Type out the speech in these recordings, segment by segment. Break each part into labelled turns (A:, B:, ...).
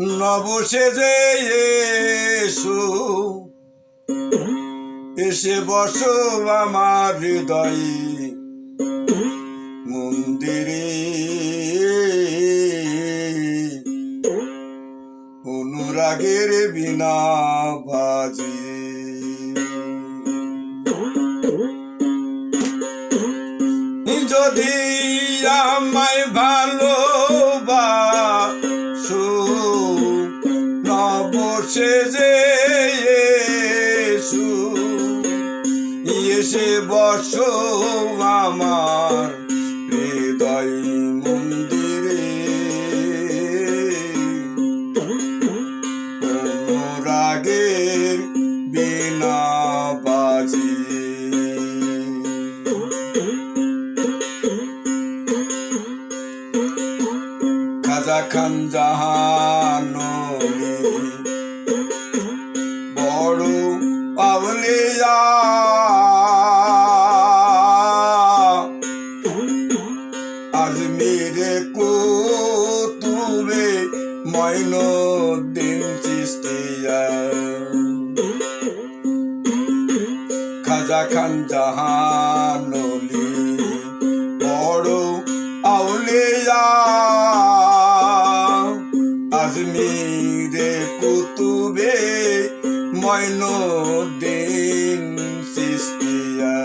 A: নবসে যে এসো। এসে বসো আমার হৃদয়ে। মন্দিরে। অনুরাগের বিনা বাজে যদি আমায় ভালোবাসো নবসে যে এসো বসো আমার খাজা খান জাহানি বড় পাবলিয়া। আজমিরে কুতুবে ময়নুদ্দিন চিস্তিয়া। খাজা খান জাহানলি বড় আউলিয়া ময়নুদ্দিন চিস্তিয়া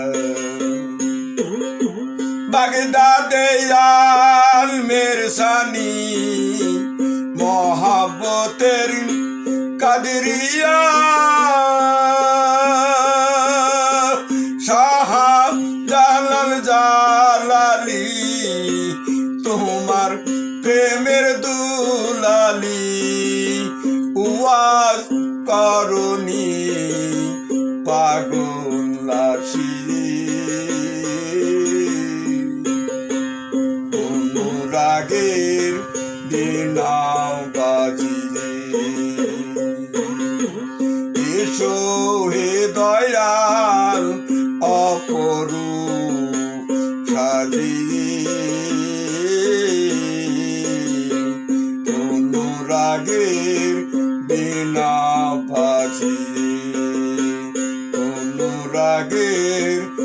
A: বাগদাদে আল মেরসানি মহাবতের কাদরিয়া। শাহ জালাল জালালি তোমার প্রেমের দুলালি। পাগল লাশি অনুরাগের দিনা বাজিরে এসো হে দয়াল অপরূপ রাগে rugged.